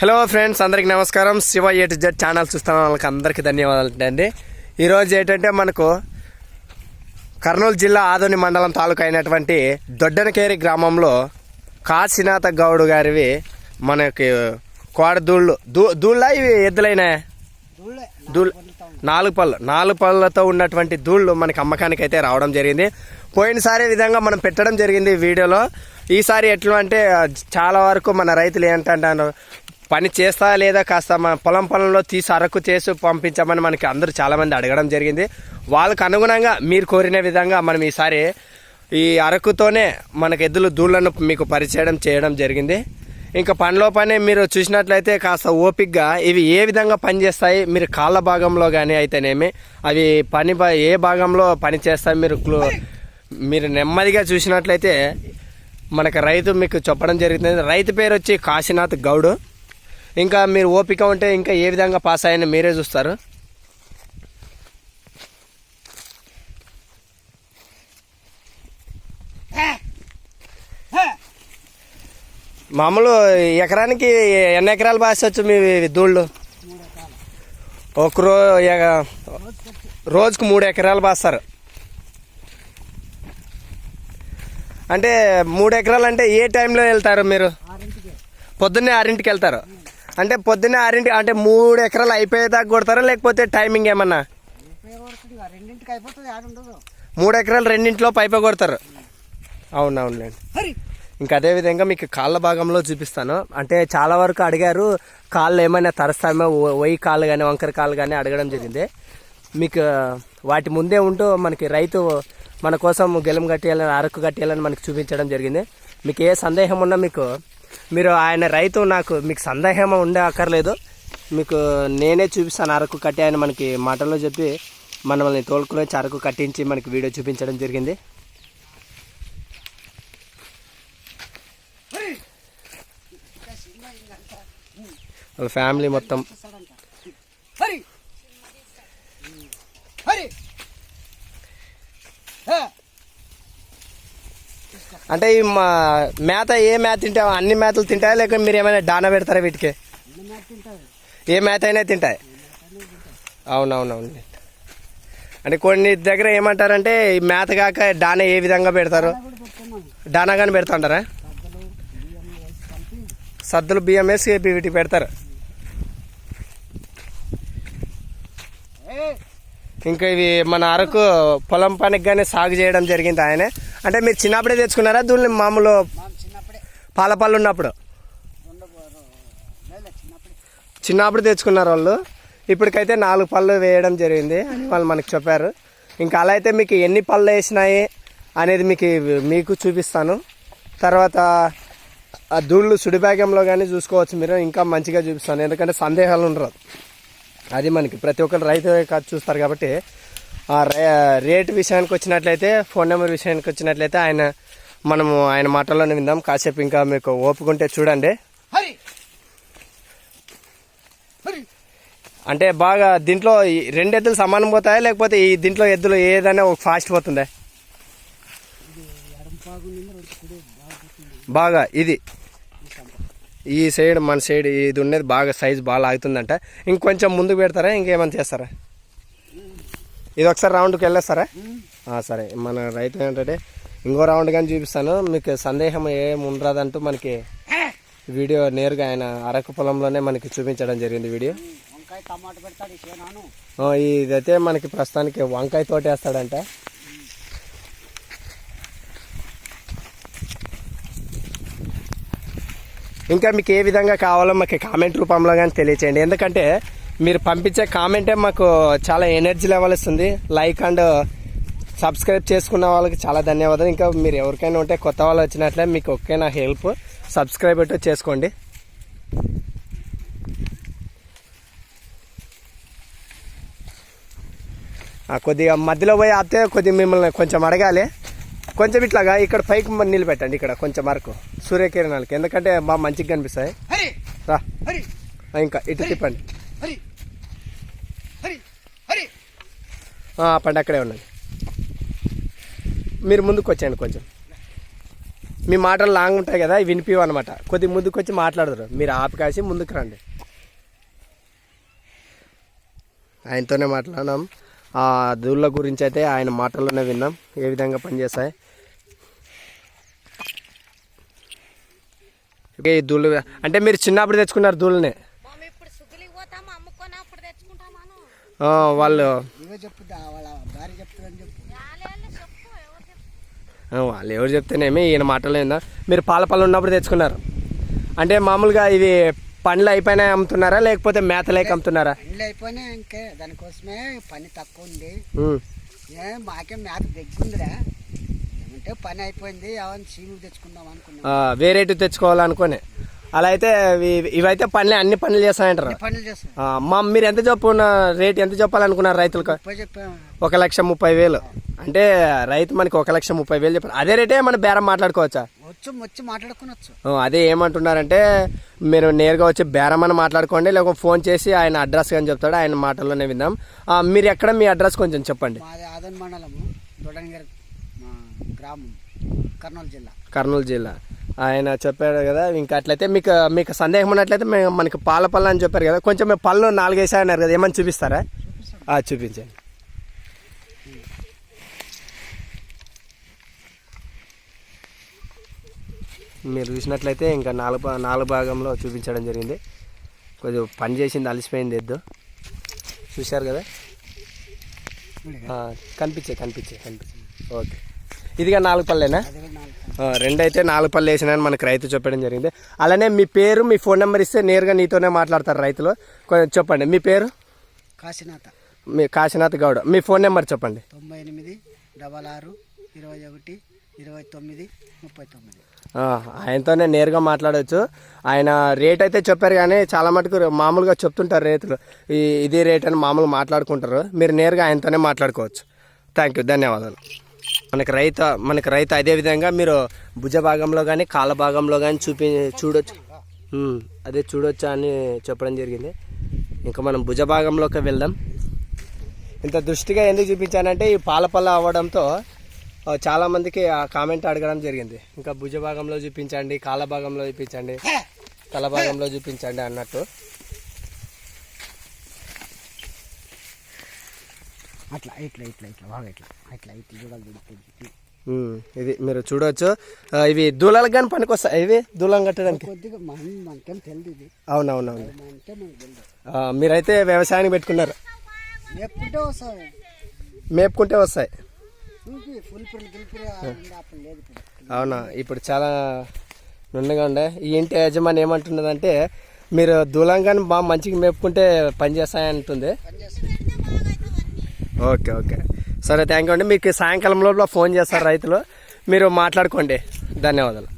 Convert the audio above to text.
Hello friends అందరికి నమస్కారం. శివ ఏ Z channel చూస్తున్న వాళ్ళకి అందరికీ ధన్యవాదాలు అండి. ఈరోజు ఏంటంటే మనకు కర్నూలు జిల్లా ఆదోని మండలం తాలూకా అయినటువంటి దొడ్డనకేరి గ్రామంలో కాశీనాథ గౌడ్ గారివి మనకి కోడదూళ్ళు దూ దూళ్ళ ఇవి ఎద్దులైనా? దూళ్ళ నాలుగు పళ్ళు నాలుగు పళ్ళతో ఉన్నటువంటి దూళ్ళు మనకి అమ్మకానికి అయితే రావడం జరిగింది. పోయినసారి విధంగా మనం పెట్టడం జరిగింది వీడియోలో. ఈసారి ఎట్లా అంటే చాలా వరకు మన రైతులు ఏంటంటారు పని చేస్తా లేదా కాస్త మన పొలం పొలంలో తీసి అరకు చేసి పంపించమని మనకి అందరూ చాలామంది అడగడం జరిగింది. వాళ్ళకు అనుగుణంగా మీరు కోరిన విధంగా మనం ఈసారి ఈ అరకుతోనే మనకు ఎద్దులు దూళ్ళను మీకు పరిచయం చేయడం జరిగింది. ఇంకా పనిలో పని మీరు చూసినట్లయితే కాస్త ఓపిక్గా ఇవి ఏ విధంగా పనిచేస్తాయి మీరు కాళ్ళ భాగంలో కానీ అయితేనేమి అవి పని ఏ భాగంలో పని చేస్తాయి మీరు క్లో- మీరు నెమ్మదిగా చూసినట్లయితే మనకు రైతు మీకు చెప్పడం జరుగుతుంది. రైతు పేరు వచ్చి కాశీనాథ్ గౌడ్. ఇంకా మీరు ఓపిక ఉంటే ఇంకా ఏ విధంగా పాస్ అయ్యాయని మీరే చూస్తారు. మామూలు ఎకరానికి ఎన్ని ఎకరాలు బాసొచ్చు మీ దూళ్ళు ఒకరో రోజుకు మూడు ఎకరాలు బాస్తారు అంటే మూడు ఎకరాలు అంటే ఏ టైంలో వెళ్తారు మీరు? పొద్దున్నే ఆరింటికి వెళ్తారు. అంటే పొద్దున్నే ఆరింటి అంటే మూడు ఎకరాలు అయిపోయేదాకా కొడతారా? లేకపోతే టైమింగ్ ఏమన్నా? మూడు ఎకరాలు రెండింటిలో పైపే కొడతారు. అవునవునులేండి ఇంకా అదే విధంగా మీకు కాళ్ళ భాగంలో చూపిస్తాను. అంటే చాలా వరకు అడిగారు కాళ్ళు ఏమైనా తరస్తామో? వయ్యి కాళ్ళు కానీ వంకర కాళ్ళు కానీ అడగడం జరిగింది. మీకు వాటి ముందే ఉంటూ మనకి రైతు మన కోసం గెలం కట్టేయాలని అరకు కట్టేయాలని మనకి చూపించడం జరిగింది. మీకు ఏ సందేహం ఉన్నా మీకు మీరు ఆయన రైతు నాకు మీకు సందేహం ఉండే అక్కర్లేదు. మీకు నేనే చూపిస్తాను అరకు కట్టి ఆయన మనకి మాటల్లో చెప్పి మనల్ని తోలుకునేసి అరకు కట్టించి మనకి వీడియో చూపించడం జరిగింది. వాళ్ళ ఫ్యామిలీ మొత్తం. అంటే ఈ మా మేత ఏ మేత తింటావా అన్ని మేతలు తింటాయా? లేక మీరు ఏమైనా దానా పెడతారా వీటికి? ఏ మేత అయినా తింటాయి. అవునవునవును. అంటే కొన్ని దగ్గర ఏమంటారంటే ఈ మేత కాక దానా ఏ విధంగా పెడతారు? దానా కానీ పెడతాంటారా? సద్దలు బియ్యం వేసి వీటికి పెడతారు. ఇంకా ఇవి మన అరకు పొలం పనికి కానీ సాగు చేయడం జరిగింది ఆయనే. అంటే మీరు చిన్నప్పుడే తెచ్చుకున్నారా? దూల్ని మామూలు మా చిన్నప్పుడే. పాల పళ్ళు ఉన్నప్పుడు చిన్నప్పుడే. తెచ్చుకున్నారు వాళ్ళు. ఇప్పటికైతే నాలుగు పళ్ళు వేయడం జరిగింది అని వాళ్ళు మనకి చెప్పారు. ఇంకా అలా అయితే మీకు ఎన్ని పళ్ళు వేసినాయి అనేది మీకు మీకు చూపిస్తాను. తర్వాత ఆ దూళ్ళు సుడి భాగంలో కానీ చూసుకోవచ్చు మీరు. ఇంకా మంచిగా చూపిస్తాను. ఎందుకంటే సందేహాలు ఉండరు. అది మనకి ప్రతి ఒక్కరు రైతు కాదు చూస్తారు కాబట్టి రేటు విషయానికి వచ్చినట్లయితే ఫోన్ నెంబర్ విషయానికి వచ్చినట్లయితే ఆయన మనము ఆయన మాటల్లోనే విందాం. కాసేపు ఇంకా మీకు ఓపుకుంటే చూడండి. అంటే బాగా దీంట్లో ఈ రెండు ఎద్దులు సమానం పోతాయా లేకపోతే ఈ దీంట్లో ఎద్దులు ఏదైనా ఒక ఫాస్ట్ పోతుందా? బాగా ఇది. ఈ సైడ్ మన సైడ్ ఇది ఉండేది బాగా సైజ్ బాగా లాగుతుందంట. ఇంకొంచెం ముందుకు పెడతారా ఇంకేమైనా చేస్తారా? ఇది ఒకసారి రౌండ్కి వెళ్ళేస్తారా? సరే. మన రైతు ఏంటంటే ఇంకో రౌండ్ కానీ చూపిస్తాను. మీకు సందేహం ఏం ఉండరాదంటూ మనకి వీడియో నేరుగా ఆయన అరకు పొలంలోనే మనకి చూపించడం జరిగింది వీడియో. ఇదైతే మనకి ప్రస్తుతానికి వంకాయ తోట వేస్తాడంట. ఇంకా మీకు ఏ విధంగా కావాలో మాకు కామెంట్ రూపంలో కానీ తెలియచేయండి. ఎందుకంటే మీరు పంపించే కామెంటే మాకు చాలా ఎనర్జీ లెవెల్ ఇస్తుంది. లైక్ అండ్ సబ్స్క్రైబ్ చేసుకున్న వాళ్ళకి చాలా ధన్యవాదాలు. ఇంకా మీరు ఎవరికైనా ఉంటే కొత్త వాళ్ళు వచ్చినట్లే మీకు ఒకే నా హెల్ప్ సబ్స్క్రైబ్ అయితే చేసుకోండి కొద్దిగా మధ్యలో పోయి ఆపితే కొద్దిగా మిమ్మల్ని కొంచెం అడగాలి. కొంచెం ఇట్లాగా ఇక్కడ పైకి నిలబెట్టండి ఇక్కడ కొంచెం వరకు. సూర్యకిరణాలకి. ఎందుకంటే బాగా మంచిగా కనిపిస్తాయి. రా. ఇంకా ఇటు తిప్పండి. పండి అక్కడే ఉండండి. మీరు ముందుకు వచ్చేయండి కొంచెం. మీ మాటలు లాంగ్ ఉంటాయి కదా ఇవి వినిపివు అనమాట కొద్ది ముందుకు వచ్చి మాట్లాడదురు. మీరు ఆపి కాసి ముందుకు రండి. ఆయనతోనే మాట్లాడినాం. ఆ దూళ్ళ గురించి అయితే ఆయన మాటల్లోనే విన్నాం. ఏ విధంగా పనిచేస్తాయి? ఓకే, ఈ దూళ్ళు అంటే మీరు చిన్నప్పుడు తెచ్చుకున్నారు దూళ్ళనే వాళ్ళు. వాళ్ళ ఎవరు చెప్తేనేమి ఈయన మాటలు ఏందా? మీరు పాల పళ్ళు ఉన్నప్పుడు తెచ్చుకున్నారు. అంటే మామూలుగా ఇవి పండ్లు అయిపోయినాయి అమ్ముతున్నారా? లేకపోతే మేతలేక అమ్ముతున్నారా? పనులు అయిపోయినాయి ఇంకే దానికోసమే పని తక్కువ ఉంది. మాకే మేత దగ్గుందిరా. ఏమంటే పని అయిపోయింది అవన్నీ సీములు తెచ్చుకుందాం అనుకున్నాం. వేరేటి తెచ్చుకోవాలనుకుని. అలా అయితే ఇవి- ఇవైతే పనులే అన్ని పనులు చేస్తాయంటారు. అన్ని పనులు చేస్తాం. ఆ, మా మీరు ఎంత చెప్పున్న రేట్ ఎంత చెప్పాలనుకున్నారు రైతులకు? ఒక లక్ష ముప్పై వేలు. అంటే రైతు మనకి ఒక లక్ష ముప్పై వేలు చెప్పారు అదే రేటే మనం బేరం మాట్లాడుకోవచ్చా? వచ్చు అదే ఏమంటున్నారంటే మీరు నేరుగా వచ్చి బేరం అని మాట్లాడుకోండి లేకపోతే ఫోన్ చేసి ఆయన అడ్రస్ కానీ చెప్తాడు ఆయన మాటల్లోనే విందాం. మీరు ఎక్కడ మీ అడ్రస్ కొంచెం చెప్పండి. మాది ఆదన్ మండలము దొడంగిరి మా గ్రామం కర్నూలు జిల్లా. కర్నూలు జిల్లా. ఆయన చెప్పాడు కదా ఇంకా అట్లయితే మీకు మీకు సందేహం ఉన్నట్లయితే మేము మనకి పాల పళ్ళు అని చెప్పారు కదా కొంచెం మేము పళ్ళు నాలుగేసాయన్నారు కదా ఏమని చూపిస్తారా? చూపించండి. మీరు చూసినట్లయితే ఇంకా నాలుగు నాలుగు భాగంలో చూపించడం జరిగింది. కొద్దిగా పని చేసింది అలసిపోయింది ఎద్దు. చూశారు కదా? కనిపించే కనిపించే కనిపించే. ఓకే. ఇదిగా నాలుగు పళ్ళేనా? రెండైతే నాలుగు పళ్ళు వేసినాయని మనకు రైతు చెప్పడం జరిగింది. అలానే మీ పేరు మీ ఫోన్ నెంబర్ ఇస్తే నేరుగా నీతోనే మాట్లాడతారు రైతులు. కొంచెం చెప్పండి మీ పేరు? కాశీనాథ. మీ కాశీనాథ్ గౌడ్. మీ ఫోన్ నెంబర్ చెప్పండి. తొంభై ఎనిమిది డబల్ ఆరు ఇరవై ఒకటి ఇరవై తొమ్మిది ముప్పై తొమ్మిది. ఆయనతోనే నేరుగా మాట్లాడవచ్చు ఆయన రేట్ అయితే చెప్పారు కానీ చాలా మటుకు మామూలుగా చెప్తుంటారు రేతులు. ఈ ఇది రేట్ అని మామూలుగా మాట్లాడుకుంటారు. మీరు నేరుగా ఆయనతోనే మాట్లాడుకోవచ్చు. Thank you. ధన్యవాదాలు. మనకి రైతు మనకి రైతు అదే విధంగా మీరు భుజ భాగంలో కానీ కాళ్ళ భాగంలో కానీ చూపి చూడొచ్చు. అదే చూడొచ్చా అని చెప్పడం జరిగింది. ఇంకా మనం భుజ భాగంలోకి వెళ్దాం. ఇంత దృష్టిగా ఎందుకు చూపించానంటే ఈ పాల పళ్ళ అవ్వడంతో చాలామందికి ఆ కామెంట్ అడగడం జరిగింది. ఇంకా భుజ భాగంలో చూపించండి కాళ్ళ భాగంలో చూపించండి తల భాగంలో చూపించండి అన్నట్టు. అట్లా ఇట్లా ఇట్లా ఇట్లా బాగా ఇట్లా ఇట్లా ఇట్లా చూడాలి చూడు, ఇట్లా, ఇది మీరు చూడవచ్చు ఇవి దూలాలకు కానీ పనికొస్తాయి? ఇవి దూలం కట్టడానికి? అవునవునవును. మీరైతే వ్యవసాయానికి పెట్టుకున్నారు? మేపుకుంటే వస్తాయి. అవునా ఇప్పుడు చాలా నుండగా ఉండే. ఈ ఇంటి యజమాని ఏమంటున్నదంటే మీరు దూలంగాని బాగా మంచిగా మేపుకుంటే పని చేస్తాయంటుంది. పని చేస్తుంది ఓకే ఓకే. సరే థ్యాంక్ యూ అండి. మీకు సాయంకాలం లోపల ఫోన్ చేస్తారు రైతులు. మీరు మాట్లాడుకోండి. ధన్యవాదాలు.